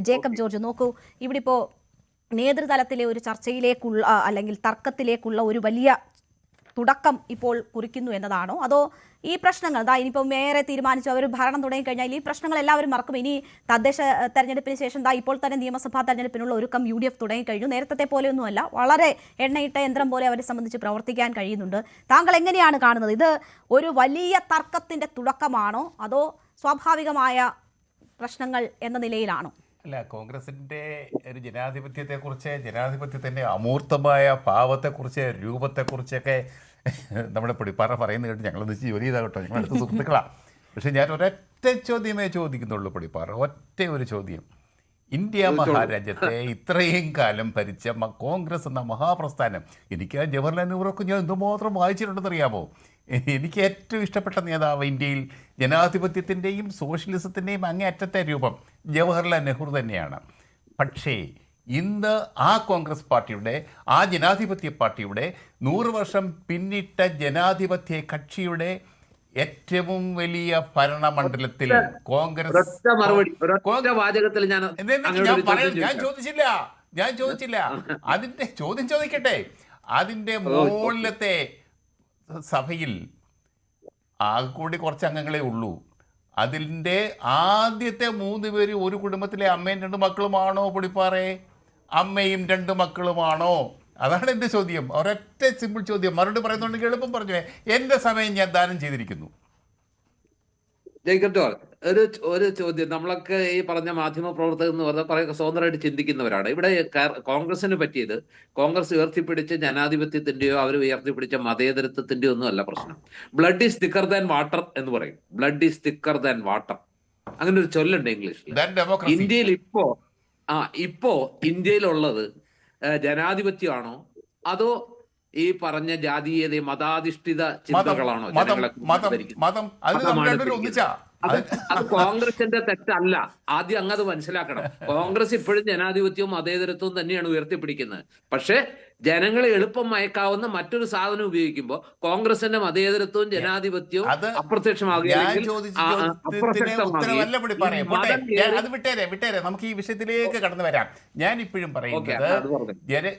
Jacob George നോക്കൂ ഇവിടെ ഇപ്പോൾ നേതൃതലത്തിലെ ഒരു ചർച്ചയിലേക്കുള്ള അല്ലെങ്കിൽ തർക്കത്തിലേക്കുള്ള ഒരു വലിയ തുടക്കം ഇപ്പോൾ കുറിക്കുന്നു എന്നതാണോ? അതോ ഈ പ്രശ്നങ്ങൾ അതാ ഇനിയിപ്പോൾ മേയറെ തീരുമാനിച്ചു അവർ ഭരണം തുടങ്ങിക്കഴിഞ്ഞാൽ ഈ പ്രശ്നങ്ങൾ എല്ലാവരും മറക്കും. ഇനി തദ്ദേശ തെരഞ്ഞെടുപ്പിന് ശേഷം ദാ ഇപ്പോൾ തന്നെ നിയമസഭാ തെരഞ്ഞെടുപ്പിനുള്ള ഒരുക്കം യു ഡി എഫ് തുടങ്ങിക്കഴിഞ്ഞു നേരത്തെ പോലെയൊന്നുമല്ല വളരെ എണ്ണയിട്ട യന്ത്രം പോലെ അവരെ സംബന്ധിച്ച് പ്രവർത്തിക്കാൻ കഴിയുന്നുണ്ട്. താങ്കൾ എങ്ങനെയാണ് കാണുന്നത്? ഇത് ഒരു വലിയ തർക്കത്തിന്റെ തുടക്കമാണോ? അതോ സ്വാഭാവികമായ പ്രശ്നങ്ങൾ എന്ന നിലയിലാണോ? അല്ല കോൺഗ്രസിന്റെ ഒരു ജനാധിപത്യത്തെക്കുറിച്ച് ജനാധിപത്യത്തിന്റെ അമൂർത്തമായ ഭാവത്തെക്കുറിച്ച് രൂപത്തെക്കുറിച്ചൊക്കെ നമ്മുടെ പിടിപ്പാറ പറയുന്നത് കേട്ട് ഞങ്ങളൊന്ന് ജോലി ചെയ്താൽ കേട്ടോ ഞങ്ങൾ അടുത്ത സുഹൃത്തുക്കളാണ് പക്ഷെ ഞാൻ ഒരൊറ്റ ചോദ്യമേ ചോദിക്കുന്നുള്ളൂ പിടിപ്പാറ ഒറ്റ ഒരു ചോദ്യം. ഇന്ത്യ മഹാരാജ്യത്തെ ഇത്രയും കാലം ഭരിച്ച കോൺഗ്രസ് എന്ന മഹാപ്രസ്ഥാനം എനിക്ക് ജവഹർലാൽ നെഹ്റുക്കും ഞാൻ എന്തുമാത്രം വായിച്ചിട്ടുണ്ടെന്ന് അറിയാമോ എനിക്ക് ഏറ്റവും ഇഷ്ടപ്പെട്ട നേതാവ് ഇന്ത്യയിൽ ജനാധിപത്യത്തിന്റെയും സോഷ്യലിസത്തിന്റെയും അങ്ങേയറ്റത്തെ രൂപം ജവഹർലാൽ നെഹ്റു തന്നെയാണ്. പക്ഷേ ഇന്ന് ആ കോൺഗ്രസ് പാർട്ടിയുടെ ആ ജനാധിപത്യ പാർട്ടിയുടെ നൂറ് വർഷം പിന്നിട്ട ജനാധിപത്യ കക്ഷിയുടെ ഏറ്റവും വലിയ ഭരണമണ്ഡലത്തിൽ കോൺഗ്രസ് വാചകത്തിൽ ഞാൻ ഞാൻ ചോദിച്ചില്ല. ഞാൻ ചോദിച്ചില്ല. അതിന്റെ ചോദ്യം ചോദിക്കട്ടെ. അതിന്റെ മുകളിലത്തെ സഭയിൽ ആകെ കൂടി കുറച്ച് അംഗങ്ങളെ ഉള്ളൂ. അതിന്റെ ആദ്യത്തെ മൂന്ന് പേര് ഒരു കുടുംബത്തിലെ അമ്മയും രണ്ട് മക്കളുമാണോ? പൊടിപ്പാറേ. അമ്മയും രണ്ട് മക്കളുമാണോ? അതാണ് എന്റെ ചോദ്യം. ഒരൊറ്റ സിമ്പിൾ ചോദ്യം. മറുപടി പറയുന്നുണ്ടെങ്കിൽ എളുപ്പം പറഞ്ഞു എന്റെ സമയം ഞാൻ ദാനം ചെയ്തിരിക്കുന്നു. ജയിക്കട്ടോ ഒരു ഒരു ചോദ്യം. നമ്മളൊക്കെ ഈ പറഞ്ഞ മാധ്യമ പ്രവർത്തകർ എന്ന് പറഞ്ഞാൽ പറയുക സ്വതന്ത്രമായിട്ട് ചിന്തിക്കുന്നവരാണ്. ഇവിടെ കോൺഗ്രസിന് പറ്റിയത് കോൺഗ്രസ് ഉയർത്തിപ്പിടിച്ച ജനാധിപത്യത്തിന്റെയോ അവർ ഉയർത്തിപ്പിടിച്ച മതേതരത്വത്തിന്റെയോ ഒന്നും അല്ല പ്രശ്നം. Blood is thicker than water എന്ന് പറയും. Blood is thicker than water അങ്ങനെ ഒരു ചൊല്ലുണ്ട് ഇംഗ്ലീഷിൽ. ഇന്ത്യയിൽ ഇപ്പോ ആ ഇപ്പോ ഇന്ത്യയിലുള്ളത് ജനാധിപത്യമാണോ? അതോ ഈ പറഞ്ഞ ജാതീയത മതാധിഷ്ഠിത മതം ചിന്തകളാണോ മതം അത് കോൺഗ്രസിന്റെ തെറ്റല്ല. ആദ്യം അങ്ങ് അത് മനസ്സിലാക്കണം. കോൺഗ്രസ് ഇപ്പോഴും ജനാധിപത്യവും മതേതരത്വവും തന്നെയാണ് ഉയർത്തിപ്പിടിക്കുന്നത്. പക്ഷെ ജനങ്ങളെ എളുപ്പം മയക്കാവുന്ന മറ്റൊരു സാധനം ഉപയോഗിക്കുമ്പോൾ കോൺഗ്രസിന്റെ മതേതരത്വവും ജനാധിപത്യവും അപ്രത്യക്ഷമാകുകയാണെങ്കിൽ വിട്ടേരെ വിട്ടേരെ. നമുക്ക് ഈ വിഷയത്തിലേക്ക് കടന്നു വരാം. ഞാൻ ഇപ്പോഴും പറയുന്നത്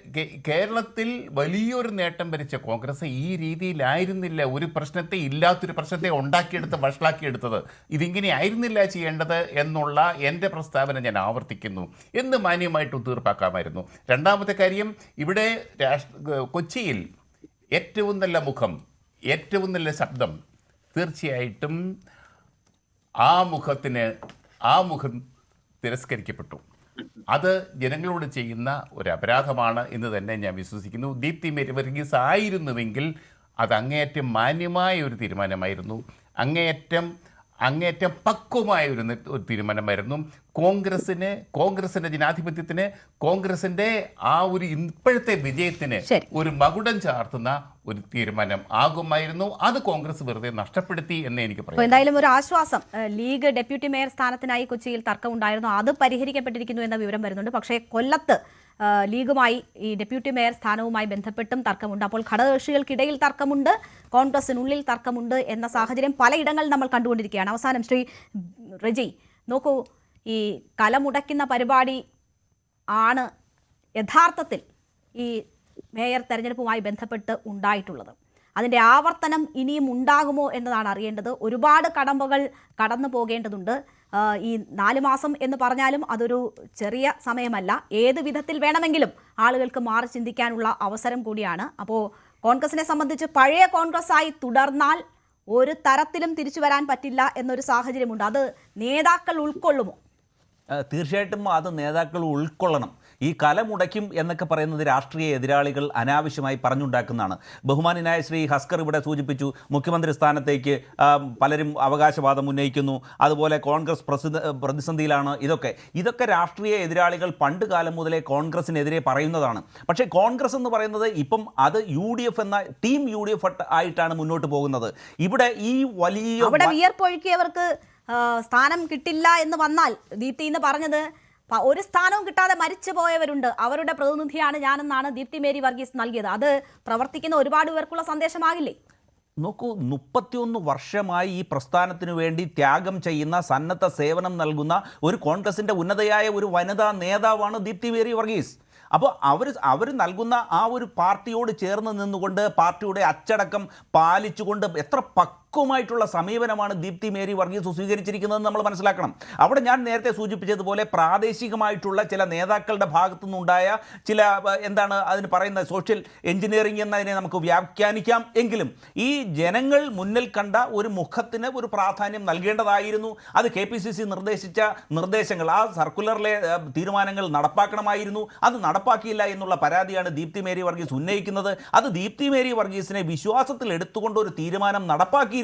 കേരളത്തിൽ വലിയൊരു നേട്ടം ഭരിച്ച കോൺഗ്രസ് ഈ രീതിയിലായിരുന്നില്ല. ഒരു പ്രശ്നത്തെ ഇല്ലാത്തൊരു പ്രശ്നത്തെ ഉണ്ടാക്കിയെടുത്ത് വഷളാക്കിയെടുത്തത്. ഇതിങ്ങനെ ആയിരുന്നില്ല ചെയ്യേണ്ടത് എന്നുള്ള എന്റെ പ്രസ്താവന ഞാൻ ആവർത്തിക്കുന്നു എന്ന് മാന്യമായിട്ട് തീർപ്പാക്കാമായിരുന്നു രണ്ടാമത്തെ കാര്യം ഇവിടെ കൊച്ചിയിൽ ഏറ്റവും നല്ല മുഖം ഏറ്റവും നല്ല ശബ്ദം തീർച്ചയായിട്ടും ആ മുഖത്തിന് ആ മുഖം തിരസ്കരിക്കപ്പെട്ടു. അത് ജനങ്ങളോട് ചെയ്യുന്ന ഒരു അപരാധമാണ് എന്ന് തന്നെ ഞാൻ വിശ്വസിക്കുന്നു. ദീപ്തി മേരി വർഗീസ് ആയിരുന്നുവെങ്കിൽ അത് അങ്ങേയറ്റം മാന്യമായ ഒരു തീരുമാനമായിരുന്നു. അങ്ങേയറ്റം അങ്ങേയറ്റം പക്വമായ ഒരു തീരുമാനമായിരുന്നു. കോൺഗ്രസിന് കോൺഗ്രസിന്റെ ജനാധിപത്യത്തിന് കോൺഗ്രസിന്റെ ആ ഒരു ഇപ്പോഴത്തെ വിജയത്തിന് ഒരു മകുടം ചാർത്തുന്ന ഒരു തീരുമാനം ആകുമായിരുന്നു. അത് കോൺഗ്രസ് വെറുതെ നഷ്ടപ്പെടുത്തി എന്ന് എനിക്ക് പറയാം എന്തായാലും ഒരു ആശ്വാസം ലീഗ് ഡെപ്യൂട്ടി മേയർ സ്ഥാനത്തിനായി കൊച്ചിയിൽ തർക്കമുണ്ടായിരുന്നു. അത് പരിഹരിക്കപ്പെട്ടിരിക്കുന്നു എന്ന വിവരം വരുന്നുണ്ട്. പക്ഷേ കൊല്ലത്ത് ലീഗുമായി ഈ ഡെപ്യൂട്ടി മേയർ സ്ഥാനവുമായി ബന്ധപ്പെട്ടും തർക്കമുണ്ട്. അപ്പോൾ ഘടകകക്ഷികൾക്കിടയിൽ തർക്കമുണ്ട് കോൺഗ്രസിനുള്ളിൽ തർക്കമുണ്ട് എന്ന സാഹചര്യം പലയിടങ്ങളിൽ നമ്മൾ കണ്ടുകൊണ്ടിരിക്കുകയാണ്. അവസാനം ശ്രീ റെജി നോക്കൂ ഈ കലമുടയ്ക്കുന്ന പരിപാടി ആണ് യഥാർത്ഥത്തിൽ ഈ മേയർ തെരഞ്ഞെടുപ്പുമായി ബന്ധപ്പെട്ട് ഉണ്ടായിട്ടുള്ളത്. അതിന്റെ ആവർത്തനം ഇനിയും ഉണ്ടാകുമോ എന്നതാണ് അറിയേണ്ടത്. ഒരുപാട് കടമ്പകൾ കടന്നു പോകേണ്ടതുണ്ട്. ഈ നാല് മാസം എന്ന് പറഞ്ഞാലും അതൊരു ചെറിയ സമയമല്ല. ഏത് വിധത്തിൽ വേണമെങ്കിലും ആളുകൾക്ക് മാറി ചിന്തിക്കാനുള്ള അവസരം കൂടിയാണ്. അപ്പോൾ കോൺഗ്രസിനെ സംബന്ധിച്ച് പഴയ കോൺഗ്രസ്സായി തുടർന്നാൽ ഒരു തരത്തിലും തിരിച്ചു വരാൻ പറ്റില്ല എന്നൊരു സാഹചര്യമുണ്ട്. അത് നേതാക്കൾ ഉൾക്കൊള്ളുമോ? തീർച്ചയായിട്ടും അത് നേതാക്കൾ ഉൾക്കൊള്ളണം. ഈ കലമുടയ്ക്കും എന്നൊക്കെ പറയുന്നത് രാഷ്ട്രീയ എതിരാളികൾ അനാവശ്യമായി പറഞ്ഞുണ്ടാക്കുന്നതാണ്. ബഹുമാനായ ശ്രീ ഹസ്കർ ഇവിടെ സൂചിപ്പിച്ചു മുഖ്യമന്ത്രി സ്ഥാനത്തേക്ക് പലരും അവകാശവാദം ഉന്നയിക്കുന്നു. അതുപോലെ കോൺഗ്രസ് പ്രസിദ്ധ പ്രതിസന്ധിയിലാണ് ഇതൊക്കെ. ഇതൊക്കെ രാഷ്ട്രീയ എതിരാളികൾ പണ്ട് കാലം മുതലേ കോൺഗ്രസിനെതിരെ പറയുന്നതാണ്. പക്ഷേ കോൺഗ്രസ് എന്ന് പറയുന്നത് ഇപ്പം അത് യു ഡി എഫ് എന്ന ടീം യു ഡി എഫ് ആയിട്ടാണ് മുന്നോട്ട് പോകുന്നത്. ഇവിടെ ഈ വലിയ അവിടെ വിയർപ്പൊഴുക്കിയവർക്ക് സ്ഥാനം കിട്ടില്ല എന്ന് വന്നാൽ ദീപ്തി എന്ന് പറഞ്ഞത് ഒരു സ്ഥാനവും കിട്ടാതെ മരിച്ചു പോയവരുണ്ട് അവരുടെ പ്രതിനിധിയാണ് ഞാനെന്നാണ് ദീപ്തി മേരി വർഗീസ് നൽകിയത്. അത് പ്രവർത്തിക്കുന്ന ഒരുപാട് പേർക്കുള്ള സന്ദേശമാകില്ലേ? നോക്കൂ മുപ്പത്തിയൊന്ന് വർഷമായി ഈ പ്രസ്ഥാനത്തിനു വേണ്ടി ത്യാഗം ചെയ്യുന്ന സന്നദ്ധ സേവനം നൽകുന്ന ഒരു കോൺഗ്രസിന്റെ ഉന്നതയായ ഒരു വനിതാ നേതാവാണ് ദീപ്തി മേരി വർഗീസ്. അപ്പോൾ അവർ അവർ നൽകുന്ന ആ ഒരു പാർട്ടിയോട് ചേർന്ന് നിന്നുകൊണ്ട് പാർട്ടിയുടെ അച്ചടക്കം പാലിച്ചുകൊണ്ട് എത്ര പക്വമായിട്ടുള്ള സമീപനമാണ് ദീപ്തി മേരി വർഗീസ് സ്വീകരിച്ചിരിക്കുന്നതെന്ന് നമ്മൾ മനസ്സിലാക്കണം. അവിടെ ഞാൻ നേരത്തെ സൂചിപ്പിച്ചതുപോലെ പ്രാദേശികമായിട്ടുള്ള ചില നേതാക്കളുടെ ഭാഗത്തു നിന്നുണ്ടായ ചില എന്താണ് അതിന് പറയുന്ന സോഷ്യൽ എഞ്ചിനീയറിംഗ് എന്നതിനെ നമുക്ക് വ്യാഖ്യാനിക്കാം. എങ്കിലും ഈ ജനങ്ങൾ മുന്നിൽ കണ്ട ഒരു മുഖത്തിന് ഒരു പ്രാധാന്യം നൽകേണ്ടതായിരുന്നു. അത് കെ പി സി സി നിർദ്ദേശിച്ച നിർദ്ദേശങ്ങൾ ആ സർക്കുലറിലെ തീരുമാനങ്ങൾ നടപ്പാക്കണമായിരുന്നു. അത് നടപ്പാക്കിയില്ല എന്നുള്ള പരാതിയാണ് ദീപ്തി മേരി വർഗീസ് ഉന്നയിക്കുന്നത്. അത് ദീപ്തി മേരി വർഗീസിനെ വിശ്വാസത്തിൽ എടുത്തുകൊണ്ട് ഒരു തീരുമാനം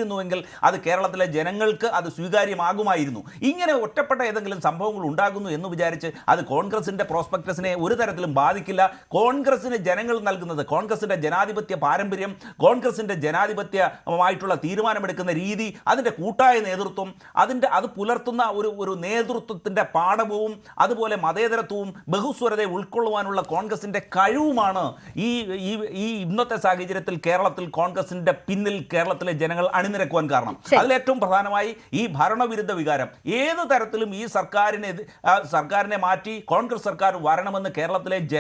നടപ്പാക്കിയിരുന്നുവെങ്കിൽ അത് കേരളത്തിലെ ജനങ്ങൾക്ക് അത് സ്വീകാര്യമാകുമായിരുന്നു. ഇങ്ങനെ ഒറ്റപ്പെട്ട ഏതെങ്കിലും സംഭവങ്ങൾ ഉണ്ടാകുന്നു എന്ന് വിചാരിച്ച് അത് കോൺഗ്രസിന്റെ പ്രോസ്പെക്ടസിനെ ഒരു തരത്തിലും ബാധിക്കില്ല. കോൺഗ്രസിന് ജനങ്ങൾ നൽകുന്നത് കോൺഗ്രസിന്റെ ജനാധിപത്യ പാരമ്പര്യം കോൺഗ്രസിന്റെ ജനാധിപത്യമായിട്ടുള്ള തീരുമാനമെടുക്കുന്ന രീതി അതിന്റെ കൂട്ടായ നേതൃത്വം അതിന്റെ അത് പുലർത്തുന്ന ഒരു ഒരു നേതൃത്വത്തിന്റെ പാഠവും അതുപോലെ മതേതരത്വവും ബഹുസ്വരതയെ ഉൾക്കൊള്ളുവാനുള്ള കോൺഗ്രസിന്റെ കഴിവുമാണ് ഈ ഈ ഇന്നത്തെ സാഹചര്യത്തിൽ കേരളത്തിൽ കോൺഗ്രസിന്റെ പിന്നിൽ കേരളത്തിലെ ജനങ്ങൾ അണിനിരക്കുവാൻ കാരണം. അതിലേറ്റവും പ്രധാനമായി ഈ ഭരണവിരുദ്ധ വികാരം ഏത് തരത്തിലും ഈ സർക്കാരിനെ സർക്കാരിനെ മാറ്റി കോൺഗ്രസ് സർക്കാർ വരണമെന്ന് കേരളത്തിലെ ജന